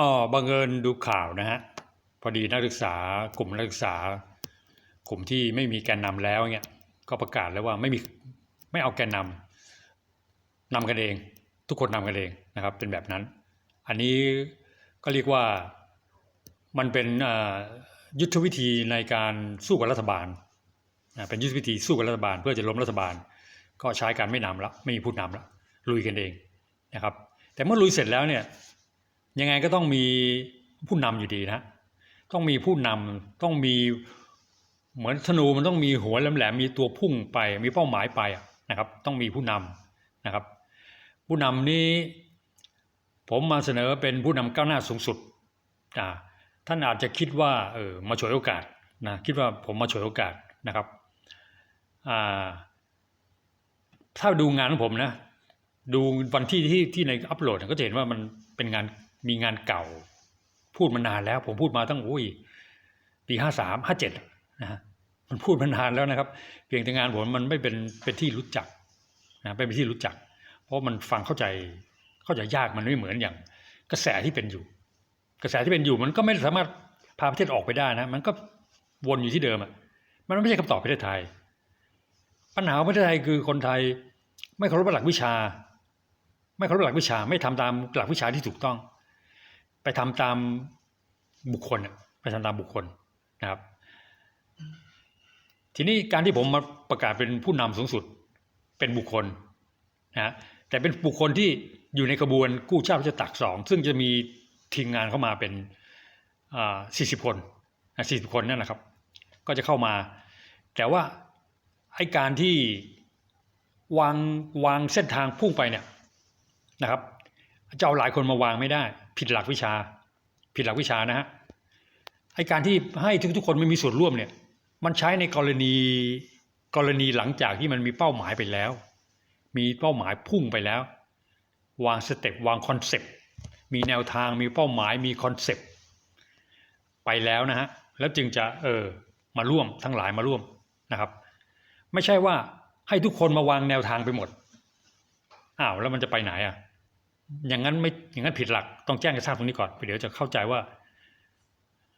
อ๋อบังเอิญดูข่าวนะฮะ พอดีนักศึกษากลุ่มนักศึกษากลุ่มที่ไม่มีแกนนำแล้วเนี่ยก็ประกาศแล้วว่าไม่มีไม่เอาแกนนำนำกันเอง ทุกคนนำกันเองนะครับ เป็นแบบนั้น อันนี้ก็เรียกว่ามันเป็นยุทธวิธีในการสู้กับรัฐบาลเป็นยุทธวิธีสู้กับรัฐบาล เพื่อจะล้มรัฐบาล ก็ใช้การไม่นำแล้วไม่มีผู้นำแล้วลุยกันเองนะครับ แต่เมื่อลุยเสร็จแล้วเนี่ย ยังไงก็ต้องมีผู้นำอยู่ดีนะต้องมีผู้นำต้องมีเหมือนธนูมันต้องมีหัวแหลมๆมีตัวพุ่งไปมีเป้าหมายไปนะครับ ต้องมีผู้นำนะครับ ผู้นำนี้ผมมาเสนอเป็นผู้นำก้าวหน้าสูงสุดอ่าท่านอาจจะคิดว่าเออมาฉวยโอกาสนะคิดว่าผมมาฉวยโอกาสนะครับอ่าถ้าดูงานของผมนะดูวันที่ที่ที่ในอัปโหลดก็จะเห็นว่ามันเป็นงาน มีงานเก่า พูดมานานแล้ว ผมพูดมาตั้งอุ้ยปีห้าสามห้าเจ็ดนะฮะมันพูดมานานแล้วนะครับ เพียงแต่งานผมมันไม่เป็นเป็นที่รู้จักนะไม่เป็นที่รู้จัก เพราะมันฟังเข้าใจเข้าใจยากมันไม่เหมือนอย่าง กระแสที่เป็นอยู่ กระแสที่เป็นอยู่มันก็ไม่สามารถพาประเทศออกไปได้นะ มันก็วนอยู่ที่เดิมอะมันไม่ใช่คำตอบประเทศไทย ปัญหาของประเทศไทยคือคนไทย ไม่เคารพหลักวิชา ไม่เคารพหลักวิชา ไม่ทำตามหลักวิชาที่ถูกต้อง ไปทำตามบุคคลอะไปทำตามบุคคลนะครับ ทีนี้การที่ผมมาประกาศเป็นผู้นำสูงสุดเป็นบุคคลนะแต่เป็นบุคคลที่อยู่ในกระบวนกู้ชาติจะตักสองซึ่งจะมีทีมงานเข้ามาเป็นสี่สิบคนสี่สิบคนนั่นแหละครับ ก็จะเข้ามา แต่ว่าไอ้การที่วางวางเส้นทางพุ่งไปเนี่ยนะครับจะเอาหลายคนมาวางไม่ได้ ผิดหลักวิชา ผิดหลักวิชานะฮะไอการที่ให้ทุกๆคนไม่มีส่วนร่วมเนี่ยมันใช้ในกรณีกรณีหลังจากที่มันมีเป้าหมายไปแล้ว มีเป้าหมายพุ่งไปแล้ว วางสเต็ปวางคอนเซปต์มีแนวทางมีเป้าหมายมีคอนเซปต์ไปแล้วนะฮะแล้วจึงจะเออมาร่วมทั้งหลายมาร่วมนะครับ ไม่ใช่ว่าให้ทุกคนมาวางแนวทางไปหมดอ้าวแล้วมันจะไปไหนอะ อย่างนั้นไม่อย่างนั้นผิดหลักต้องแจ้งให้ทราบตรงนี้ก่อนเดี๋ยวจะเข้าใจว่า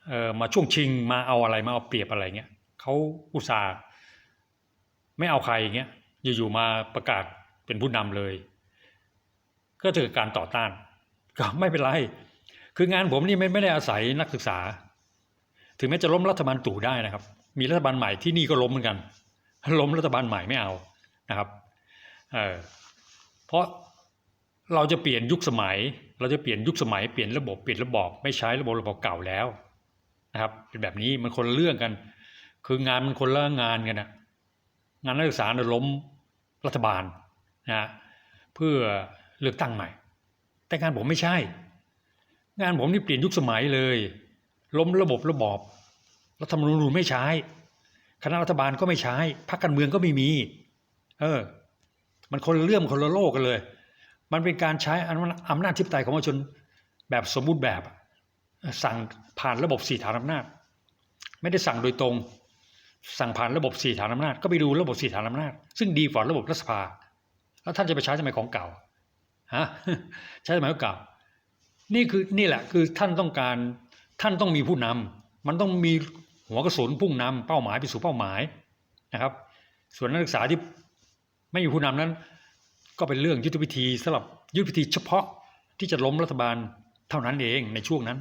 เออมาช่วงชิงมาเอาอะไรมาเอาเปรียบอะไรเงี้ยเขาอุตส่าห์ไม่เอาใครอย่างเงี้ยอยู่ๆมาประกาศเป็นผู้นำเลย ก็จะเกิดการต่อต้าน ก็ไม่เป็นไรคืองานผมนี่ไม่ไม่ได้อาศัยนักศึกษา ถึงแม้จะล้มรัฐบาลตู่ได้นะครับ มีรัฐบาลใหม่ที่นี่ก็ล้มเหมือนกันล้มรัฐบาลใหม่ไม่เอานะครับเออเพราะ เราจะเปลี่ยนยุคสมัย เราจะเปลี่ยนยุคสมัยเปลี่ยนระบบเปลี่ยนระบอบไม่ใช้ระบบระบบเก่าแล้วนะครับเป็นแบบนี้มันคนเรื่องกัน คืองานมันคนละงานกันนะงานนักศึกษาเนี่ยล้มรัฐบาลนะเพื่อเลือกตั้งใหม่ แต่งานผมไม่ใช่ งานผมนี่เปลี่ยนยุคสมัยเลย ล้มระบบระบอบรัฐธรรมนูญไม่ใช้ คณะรัฐบาลก็ไม่ใช้พรรคการเมืองก็ไม่มี เออ มันคนเรื่องคนละโลกกันเลย มันเป็นการใช้อำนาจทิพย์ไตยของประชาชนแบบสมบูรณ์แบบสั่งผ่านระบบสี่ฐานอำนาจ ไม่ได้สั่งโดยตรง สั่งผ่านระบบสี่ฐานอำนาจ ก็ไปดูระบบสี่ฐานอำนาจ ซึ่งดีกว่าระบบรัฐสภา แล้วท่านจะไปใช้สมัยของเก่าฮะใช้สมัยของเก่า นี่คือนี่แหละคือท่านต้องการท่านต้องมีผู้นำมันต้องมีหัวกระสุนพุ่งนำเป้าหมายไปสู่เป้าหมายนะครับ ส่วนนักศึกษาที่ไม่มีผู้นำนั้น ก็เป็นเรื่องยุทธวิธีสำหรับยุทธวิธีเฉพาะที่จะล้มรัฐบาลเท่านั้นเองในช่วงนั้น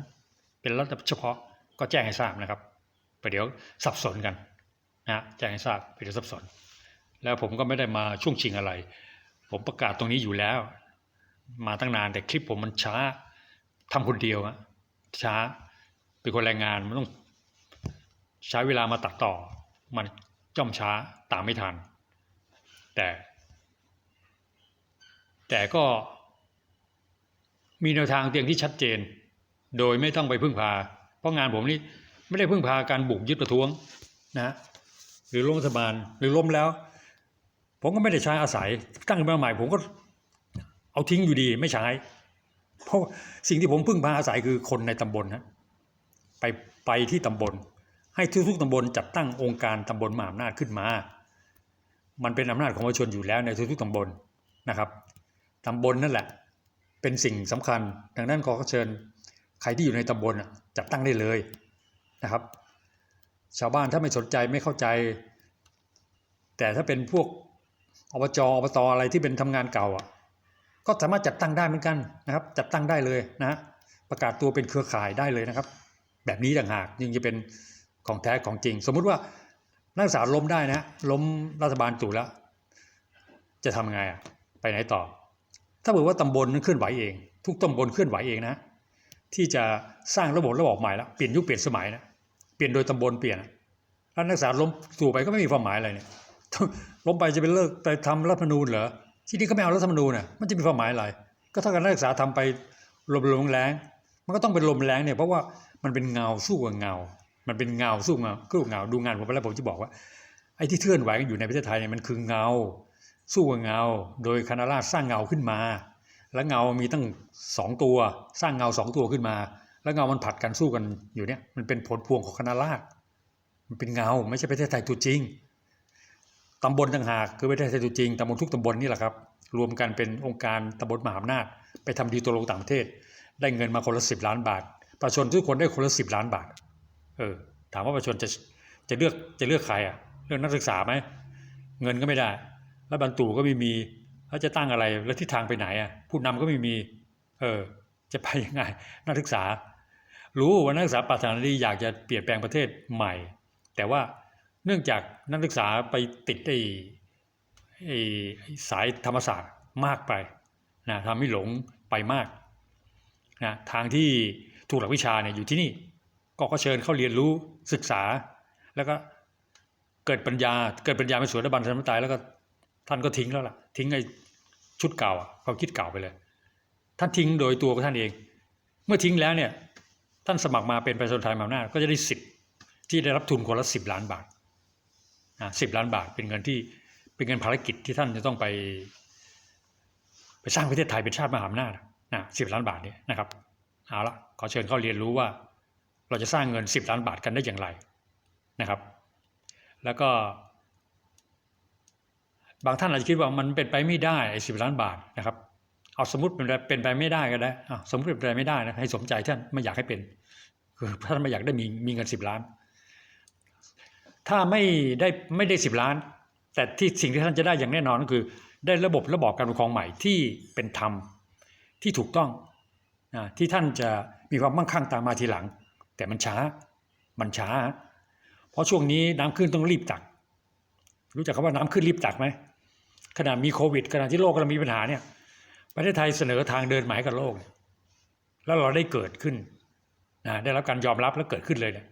เป็นรัฐเฉพาะก็แจ้งให้ทราบนะครับประเดี๋ยวสับสนกันนะแจ้งให้ทราบประเดี๋ยวสับสน แล้วผมก็ไม่ได้มาช่วงชิงอะไร ผมประกาศตรงนี้อยู่แล้ว มาตั้งนานแต่คลิปผมมันช้าทำคนเดียวอะช้าเป็นคนแรงงานมันต้องใช้เวลามาตัดต่อ มันจ้อมช้าตามไม่ทัน แต่ แต่ก็มีแนวทางเตียงที่ชัดเจน โดยไม่ต้องไปพึ่งพา เพราะงานผมนี่ไม่ได้พึ่งพาการบุกยึดประท้วงนะหรือล้มรัฐบาลหรือล้มแล้ว ผมก็ไม่ได้ใช้อาศัย ตั้งขึ้นมาใหม่ผมก็เอาทิ้งอยู่ดีไม่ใช้ เพราะสิ่งที่ผมพึ่งพาอาศัยคือคนในตำบลนะไปไปที่ตำบล ให้ทุกๆตำบลจัดตั้งองค์การตำบลมหาอำนาจขึ้นมา มันเป็นอำนาจของประชาชนอยู่แล้วในทุกๆตำบลนะครับ ตำบลนั่นแหละ เป็นสิ่งสำคัญ ดังนั้นขอเชิญใครที่อยู่ในตำบลจัดตั้งได้เลยนะครับ ชาวบ้านถ้าไม่สนใจไม่เข้าใจ แต่ถ้าเป็นพวกอบจอบตอะไรที่เป็นทำงานเก่าอะก็สามารถจัดตั้งได้เหมือนกันนะครับ จัดตั้งได้เลยนะฮะประกาศตัวเป็นเครือข่ายได้เลยนะครับ แบบนี้ต่างหากยังจะเป็นของแท้ของจริง สมมุติว่านักศึกษาล้มได้นะล้มรัฐบาลตู่แล้ว จะทำไงอะไปไหนต่อ ถ้าบอกว่าตำบลนั้นเคลื่อนไหวเอง ทุกตำบลเคลื่อนไหวเองนะ ที่จะสร้างระบบระบบใหม่แล้วเปลี่ยนยุคเปลี่ยนสมัยนะเปลี่ยนโดยตำบลเปลี่ยนอะแล้วนักศึกษาล้มตู่ไปก็ไม่มีความหมายอะไรเนี่ยล้มไปจะไปเลิกไปทำรัฐธรรมนูญเหรอที่นี่ก็ไม่เอารัฐธรรมนูญน่ะมันจะมีความหมายอะไรก็เท่ากับนักศึกษาทำไปลมลมแรงมันก็ต้องเป็นลมแรงเนี่ยเพราะว่ามันเป็นเงาสู้กับเงา มันเป็นเงาสู้เงาสู้เงาดูงานผมไปแล้วผมจะบอกว่าไอ้ที่เคลื่อนไหวกันอยู่ในประเทศไทยเนี่ยมันคือเงา สู้กับเงา โดยคณะราษฎรสร้างเงาขึ้นมา แล้วเงามีตั้งสองตัว สร้างเงาสองตัวขึ้นมา แล้วเงามันผัดกันสู้กันอยู่เนี่ยมันเป็นผลพวงของคณะราษฎรมันเป็นเงาไม่ใช่ประเทศไทยตัวจริงตำบลต่างหากคือประเทศไทยตัวจริงตำบลทุกตำบลนี่แหละครับ รวมกันเป็นองค์การตำบลมหาอำนาจ ไปทำดีตัวลงต่างประเทศ ได้เงินมาคนละสิบล้านบาท ประชาชนทุกคนได้คนละสิบล้านบาท เออถามว่าประชาชนจะจะเลือกจะเลือกใครอะเลือกนักศึกษาไหมเงินก็ไม่ได้ แล้วบรรตู่ก็ไม่มีแล้วจะตั้งอะไรแล้วทิศทางไปไหนอะผู้นำก็ไม่มี เออ จะไปยังไงนักศึกษา รู้ว่านักศึกษาปรารถนาดีอยากจะเปลี่ยนแปลงประเทศใหม่ แต่ว่าเนื่องจากนักศึกษาไปติดไอ้ไอ้สายธรรมศาสตร์มากไปนะทำให้หลงไปมากนะทางที่ถูกหลักวิชาเนี่ยอยู่ที่นี่ก็ก็เชิญเข้าเรียนรู้ศึกษา แล้วก็เกิดปัญญาเกิดปัญญาเป็นสวนบันสมตายแล้วก็ ท่านก็ทิ้งแล้วล่ะ ทิ้งไอ้ชุดเก่าอะความคิดเก่าไปเลย ท่านทิ้งโดยตัวของท่านเอง เมื่อทิ้งแล้วเนี่ยท่านสมัครมาเป็นประชาชนไทยมาหน้าจก็จะได้สิทธิ์ที่ได้รับทุนคนละสิบล้านบาทนะสิบล้านบาทเป็นเงินที่เป็นเงินภารกิจที่ท่านจะต้องไป ไปสร้างประเทศไทยเป็นชาติมหาอำนาจนะสิบล้านบาทเนี่ยนะครับเอาละขอเชิญเข้าเรียนรู้ว่า เราจะสร้างเงินสิบล้านบาทกันได้อย่างไรนะครับ แล้วก็ บางท่านอาจจะคิดว่ามันเป็นไปไม่ได้ไอ้สิบล้านบาทนะครับ เอาสมมติเป็นไปเป็นไปไม่ได้ก็ได้สมมติเป็นไปไม่ได้นะให้สมใจท่านไม่อยากให้เป็นคือท่านไม่อยากได้มีมีเงินสิบล้าน ถ้าไม่ได้ไม่ได้สิบล้าน แต่ที่สิ่งที่ท่านจะได้อย่างแน่นอนก็คือ ได้ระบบระบอบการปกครองใหม่ที่เป็นธรรมที่ถูกต้องนะที่ท่านจะมีความมั่งคั่งตามมาทีหลัง แต่มันช้ามันช้า เพราะช่วงนี้น้ำขึ้นต้องรีบตัก รู้จักคำว่าน้ำขึ้นรีบตักไหม ขณะมีโควิดขณะที่โลกกำลังมีปัญหาเนี่ยประเทศไทยเสนอทางเดินหมายกับโลก แล้วเราได้เกิดขึ้นนะได้รับการยอมรับและเกิดขึ้นเลยเนี่ย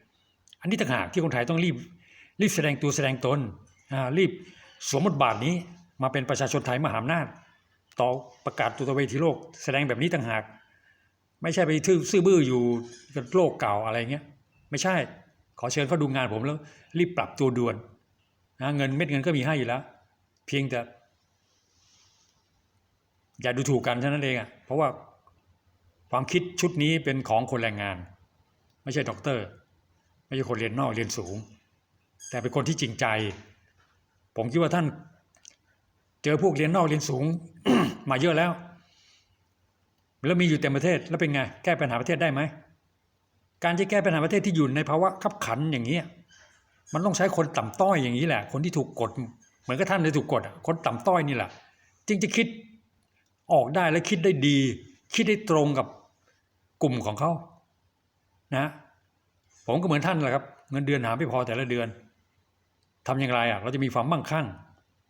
อันนี้ต่างหากที่คนไทยต้องรีบรีบแสดงตัวแสดงตนรีบสวมบทบาทนี้มาเป็นประชาชนไทยมหาอำนาจต่อประกาศตัวตนเวทีโลก แสดงแบบนี้ต่างหาก ไม่ใช่ไปทื่อซื่อบื้ออยู่กับโลกเก่าอะไรเงี้ยไม่ใช่ขอเชิญเขาดูงานผมแล้วรีบปรับตัวด่วนนะเงินเม็ดเงินก็มีให้อยู่แล้ว เพียงแต่ อย่าดูถูกกันเท่านั้นเองอะเพราะว่าความคิดชุดนี้เป็นของคนแรงงาน ไม่ใช่ด็อกเตอร์ ไม่ใช่คนเรียนนอกเรียนสูง แต่เป็นคนที่จริงใจ ผมคิดว่าท่าน เจอพวกเรียนนอกเรียนสูง มาเยอะแล้ว แล้วมีอยู่เต็มประเทศแล้วเป็นไง แก้ปัญหาประเทศได้ไหมการจะแก้ปัญหาประเทศที่อยู่ในภาวะขับขันอย่างนี้มันต้องใช้คนต่ำต้อยอย่างนี้แหละ คนที่ถูกกด เหมือนกับท่านที่ถูกกดคนต่ำต้อยนี่แหละจึงจะคิด ออกได้และคิดได้ดี คิดได้ตรงกับกลุ่มของเขานะ ผมก็เหมือนท่านแหละครับ เงินเดือนหาไม่พอแต่ละเดือนทำอย่างไรอะเราจะมีความมั่งคั่ง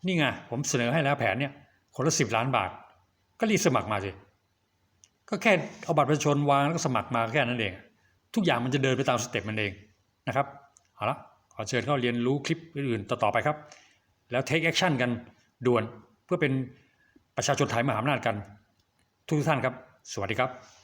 นี่ไงผมเสนอให้แล้วแผนเนี่ยคนละสิบล้านบาท ก็รีบสมัครมาสิก็แค่เอาบัตรประชาชนวางแล้วก็สมัครมาแค่นั้นเอง ทุกอย่างมันจะเดินไปตามสเต็ปมันเองนะครับเอาละขอเชิญเข้าเรียนรู้คลิปอื่นๆต่อๆไปครับ แล้ว take action กันด่วนเพื่อเป็น ประชาชนไทยมหาอำนาจกัน ทุกท่านครับ สวัสดีครับ